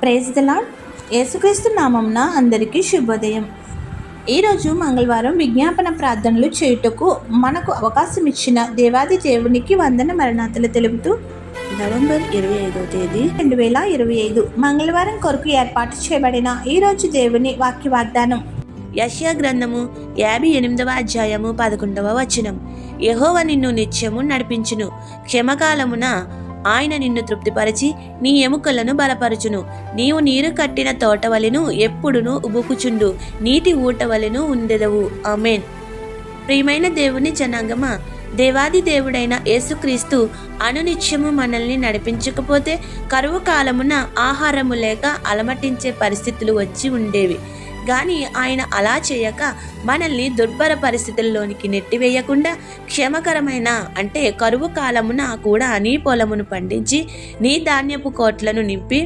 Praise the lord యేసుక్రీస్తు నామంన అందరికీ శుభోదయం. ఈరోజు మంగళవారం విజ్ఞాపన ప్రార్థనలు చేయుటకు మనకు అవకాశం ఇచ్చిన దేవాది దేవునికి వందన మరణాతలు తెలుపుతూ నవంబర్ ఇరవై ఐదో తేదీ రెండు వేల ఇరవై ఐదు మంగళవారం కొరకు ఏర్పాటు చేయబడిన ఈరోజు దేవుని వాక్య వాగ్దానం యష్యా గ్రంథము యాభై ఎనిమిదవ అధ్యాయము పదకొండవ వచనం. యహోవ నిన్ను నిత్యము నడిపించును. క్షమకాలమున ఆయన నిన్ను తృప్తిపరిచి నీ ఎముకలను బలపరచును. నీవు నీరు కట్టిన తోటవలెను ఎప్పుడును ఉబుకుచుండు. నీటి ఊటవలెను ఉండెదవు. ఆమెన్. ప్రియమైన దేవుని జనాంగమా దేవాది దేవుడైన యేసుక్రీస్తు అనునిత్యము మనల్ని నడిపించకపోతే కరువు కాలమున ఆహారము లేక అలమటించే పరిస్థితులు వచ్చి ఉండేవి. కానీ ఆయన అలా చేయక మనల్ని దుర్భర పరిస్థితుల్లోనికి నెట్టివేయకుండా క్షేమకరమైన అంటే కరువు కాలమున కూడా నీ పొలమును పండించి నీ ధాన్యపు కోట్లను నింపి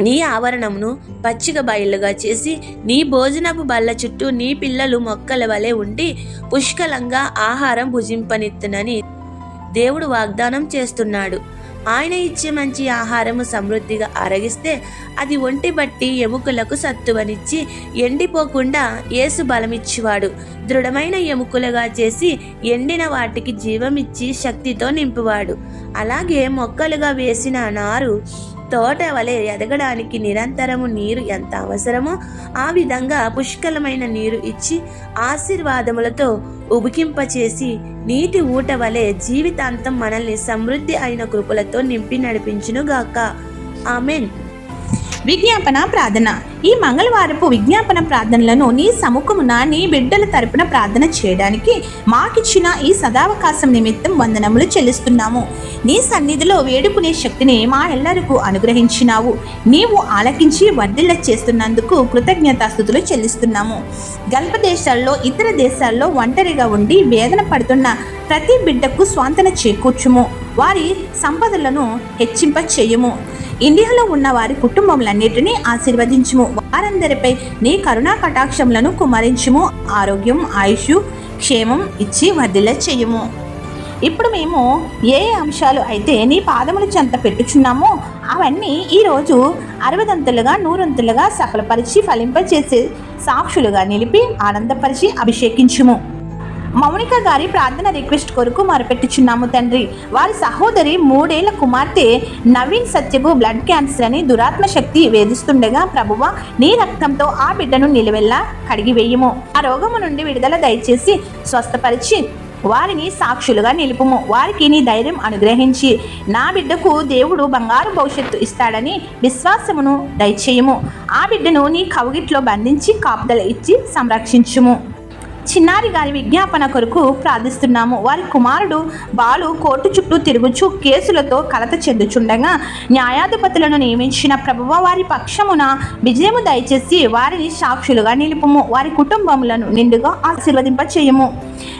నీ ఆవరణమును పచ్చిక బయలుగా చేసి నీ భోజనపు బల్ల చుట్టూ నీ పిల్లలు మొక్కల వలె ఉండి పుష్కలంగా ఆహారం భుజింపనిత్తునని దేవుడు వాగ్దానం చేస్తున్నాడు. ఆయన ఇచ్చే మంచి ఆహారము సమృద్ధిగా అరగిస్తే అది ఒంటి బట్టి ఎముకలకు సత్తువనిచ్చి ఎండిపోకుండా ఏసు బలమిచ్చేవాడు. దృఢమైన ఎముకలుగా చేసి ఎండిన వాటికి జీవమిచ్చి శక్తితో నింపువాడు. అలాగే మొక్కలుగా వేసిన నారు తోట వలె ఎదగడానికి నిరంతరము నీరు ఎంత అవసరమో ఆ విధంగా పుష్కలమైన నీరు ఇచ్చి ఆశీర్వాదములతో ఉబికింపచేసి నీటి ఊట వలె జీవితాంతం మనల్ని సమృద్ధి అయిన కృపలతో నింపి నడిపించునుగాక. ఆమెన్. విజ్ఞాపన ప్రార్థన. ఈ మంగళవారపు విజ్ఞాపన ప్రార్థనలను నీ సముఖమున నీ బిడ్డల తరపున ప్రార్థన చేయడానికి మాకిచ్చిన ఈ సదావకాశం నిమిత్తం వందనములు చెల్లిస్తున్నాము. నీ సన్నిధిలో వేడుకునే శక్తిని మా ఎల్లరికూ అనుగ్రహించినావు. నీవు ఆలకించి వర్ధిల్ల చేస్తున్నందుకు కృతజ్ఞతాస్థుతులు చెల్లిస్తున్నాము. గల్ప దేశాల్లో ఇతర దేశాల్లో ఒంటరిగా ఉండి వేదన పడుతున్న ప్రతి బిడ్డకు స్వాంతన చేకూర్చుము. వారి సంపదలను హెచ్చింప చేయము ఇండియాలో ఉన్న వారి కుటుంబములన్నిటినీ ఆశీర్వదించుము. వారందరిపై నీ కరుణా కటాక్షములను కుమరించుము. ఆరోగ్యం ఆయుష్ క్షేమం ఇచ్చి వదిల చేయుము. ఇప్పుడు మేము ఏ అంశాలు అయితే నీ పాదముల చెంత పెట్టుచున్నామో అవన్నీ ఈరోజు అరవదంతులుగా నూరంతులుగా సఫలపరిచి ఫలింపచేసే సాక్షులుగా నిలిపి ఆనందపరిచి అభిషేకించుము. మౌనిక గారి ప్రార్థన రిక్వెస్ట్ కొరకు మరపెట్టుచున్నాము తండ్రి. వారి సహోదరి మూడేళ్ళ కుమార్తె నవీన్ సత్యపు బ్లడ్ క్యాన్సర్ అని దురాత్మ శక్తి వేధిస్తుండగా ప్రభువ నీ రక్తంతో ఆ బిడ్డను నిలువెల్లా కడిగివేయము. ఆ రోగము నుండి విడుదల దయచేసి స్వస్థపరిచి వారిని సాక్షులుగా నిలుపుము. వారికి నీ ధైర్యం అనుగ్రహించి నా బిడ్డకు దేవుడు బంగారు భవిష్యత్తు ఇస్తాడని విశ్వాసమును దయచేయము. ఆ బిడ్డను నీ కవుగిట్లో బంధించి కాపుదల ఇచ్చి సంరక్షించుము. చిన్నారి గారి విజ్ఞాపన కొరకు ప్రార్థిస్తున్నాము. వారి కుమారుడు బాలు కోర్టు చుట్టూ తిరుగుచు కేసులతో కలత చెందుచుండగా న్యాయాధిపతులను నియమించిన ప్రభువ వారి పక్షమున విజయము దయచేసి వారిని సాక్షులుగా నిలుపుము. వారి కుటుంబములను నిండుగా ఆశీర్వదింప చేయము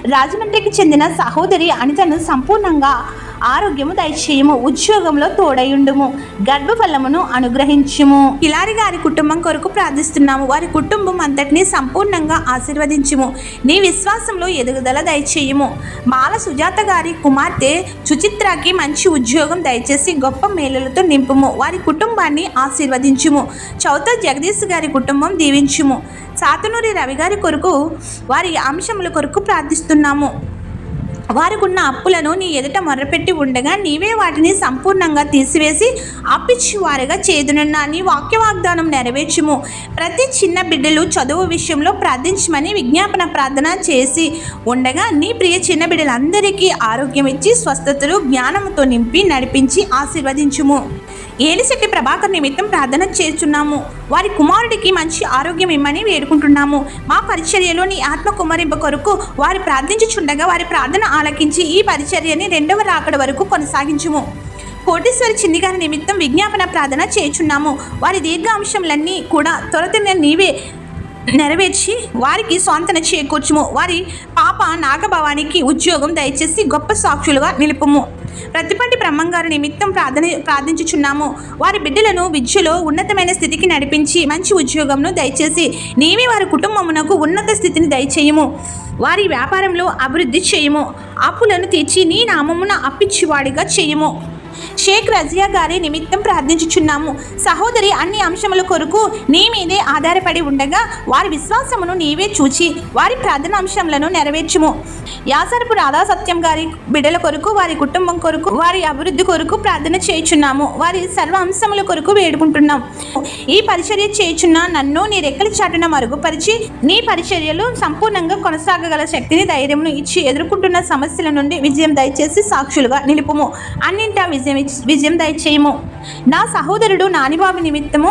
రాజమండ్రికి చెందిన సహోదరి అనితను సంపూర్ణంగా ఆరోగ్యము దయచేయము ఉద్యోగంలో తోడయుండుము గర్భఫలమును అనుగ్రహించుము. కిలారి గారి కుటుంబం కొరకు ప్రార్థిస్తున్నాము. వారి కుటుంబం అంతటినీ సంపూర్ణంగా ఆశీర్వదించుము. నీ విశ్వాసంలో ఎదుగుదల దయచేయము. మాల సుజాత గారి కుమార్తె సుచిత్రకి మంచి ఉద్యోగం దయచేసి గొప్ప మేలులతో నింపుము. వారి కుటుంబాన్ని ఆశీర్వదించుము. చౌత జగదీష్ గారి కుటుంబం దీవించుము. సాతనూరి రవి గారి కొరకు వారి అంశముల కొరకు ప్రార్థిస్తున్నాము. వారికున్న అప్పులను నీ ఎదుట మొర్రపెట్టి ఉండగా నీవే వాటిని సంపూర్ణంగా తీసివేసి అప్పిచ్చి వారిగా చేదునున్న. నీ వాక్య వాగ్దానం నెరవేర్చుము. ప్రతి చిన్న బిడ్డలు చదువు విషయంలో ప్రార్థించమని విజ్ఞాపన ప్రార్థన చేసి ఉండగా నీ ప్రియ చిన్న బిడ్డలందరికీ ఆరోగ్యం ఇచ్చి స్వస్థతలు జ్ఞానంతో నింపి నడిపించి ఆశీర్వదించుము. ఏలిశెట్టి ప్రభాకర్ నిమిత్తం ప్రార్థన చేస్తున్నాము. వారి కుమారుడికి మంచి ఆరోగ్యం ఇమ్మని వేడుకుంటున్నాము. మా పరిచర్యలో నీ ఆత్మ కుమరింప కొరకు వారి ప్రార్థించుచుండగా వారి ప్రార్థన ఆలకించి ఈ పరిచర్యని రెండవ రాకడ వరకు కొనసాగించుము. కోటేశ్వరి చిన్నిగారి నిమిత్తం విజ్ఞాపన ప్రార్థన చేయుచున్నాము. వారి దీర్ఘాంశంలన్నీ కూడా త్వరతనే నీవే నెరవేర్చి వారికి స్వాంతన చేకూర్చుము. వారి పాప నాగభవానికి ఉద్యోగం దయచేసి గొప్ప సాక్షులుగా నిలుపుము. ప్రతిపంటి బ్రహ్మంగారి నిమిత్తం ప్రార్థన ప్రార్థించుచున్నాము. వారి బిడ్డలను విద్యలో ఉన్నతమైన స్థితికి నడిపించి మంచి ఉద్యోగంను దయచేసి నీవే వారి కుటుంబమునకు ఉన్నత స్థితిని దయచేయము. వారి వ్యాపారంలో అభివృద్ధి చేయము. అప్పులను తీర్చి నీ నామమున అప్పిచ్చివాడిగా చేయము. షేక్ రజియా గారి నిమిత్తం ప్రార్థించుచున్నాము. సహోదరి అన్ని అంశముల కొరకు నీ మీదే ఆధారపడి ఉండగా వారి విశ్వాసమును నీవే చూచి వారి ప్రార్థన అంశములను నెరవేర్చుము. యాసరపు రాధా సత్యం గారి బిడ్డల కొరకు వారి కుటుంబం కొరకు వారి అభివృద్ధి కొరకు ప్రార్థన చేయుచున్నాము. వారి సర్వ అంశముల కొరకు వేడుకుంటున్నాం. ఈ పరిచర్య చేయుచున్న నన్ను నీ రెక్కల చాటున మరుగుపరిచి నీ పరిచర్యలు సంపూర్ణంగా కొనసాగగల శక్తిని ధైర్యమును ఇచ్చి ఎదుర్కొంటున్న సమస్యల నుండి విజయం దయచేసి సాక్షులుగా నిలుపుము. అన్నింటా విజయం విజయం విజయం దయచేయము. నా సహోదరుడు నానిబాబు నిమిత్తము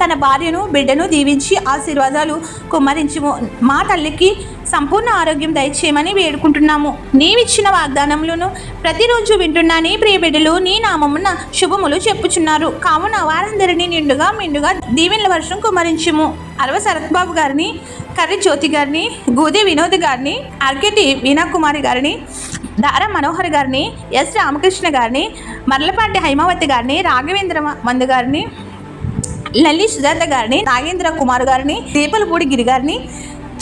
తన భార్యను బిడ్డను దీవించి ఆశీర్వాదాలు కుమ్మరించుము. మా తల్లికి సంపూర్ణ ఆరోగ్యం దయచేయమని వేడుకుంటున్నాము. నీవిచ్చిన వాగ్దానములను ప్రతిరోజు వింటున్న నీ ప్రియ బిడ్డలు నీ నామమున శుభములు చెప్పుచున్నారు. కావున వారందరినీ నిండుగా మిండుగా దీవెనల వర్షం కుమరించుము అరవ శరత్బాబు గారిని కర్రి జ్యోతి గారిని గూది వినోద్ గారిని అర్కెటి వీణాకుమారి గారిని దారా మనోహర్ గారిని ఎస్ రామకృష్ణ గారిని మర్లపాటి హైమావతి గారిని రాఘవేంద్ర మందు గారిని లల్లి సుజాత గారిని నాగేంద్ర కుమార్ గారిని దీపలపూడి గిరి గారిని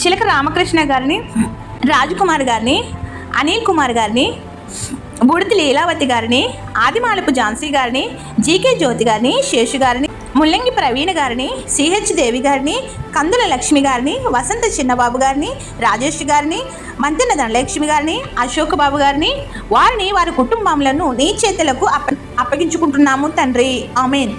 చిలక రామకృష్ణ గారిని రాజకుమార్ గారిని అనిల్ కుమార్ గారిని బుడితి లీలావతి గారిని ఆదిమాలపు ఝాన్సీ గారిని జీకే జ్యోతి గారిని శేషు గారిని ముల్లంగి ప్రవీణ్ గారిని సిహెచ్ దేవి గారిని కందుల లక్ష్మి గారిని వసంత చిన్నబాబు గారిని రాజేష్ గారిని మంతెన ధనలక్ష్మి గారిని అశోక్ బాబు గారిని వారిని వారి కుటుంబంలో నీ చేతులకు అప్ప అప్పగించుకుంటున్నాము తండ్రి. ఆమెన్.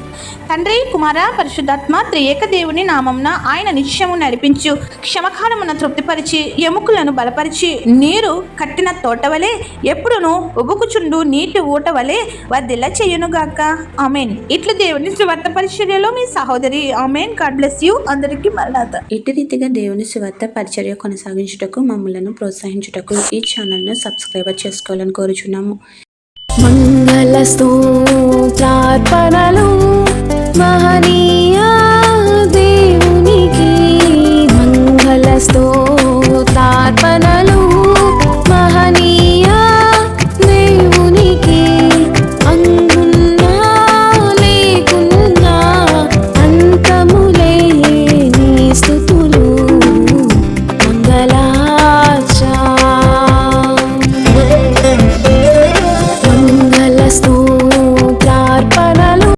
తండ్రి కుమార పరిశుద్ధాత్మ త్రియేక దేవుని నామంన ఆయన నిత్యము నడిపించు క్షమకాలమున తృప్తిపరిచి ఎముకలను బలపరిచి నీరు కట్టిన తోటవలే ఎప్పుడును ఉబుకుచుండు నీటి ఊట వలె వర్ధిల్ల చేయునుగాక. ఆమెన్. ఇట్లు దేవుని సువార్త పరిచర్యలో మీ సహోదరి. ఆమెన్. God bless you. అందరికీ మరణాత. ఇటు రీతిగా దేవుని సువార్త పరిచర్య కొనసాగించుటకు మమ్మలను ప్రోత్సహించుటకు ఈ ఛానల్ను సబ్స్క్రైబర్ చేసుకోవాలని కోరుచున్నాము. మంగళ స్తోత్రార్పణలు మహనీయా.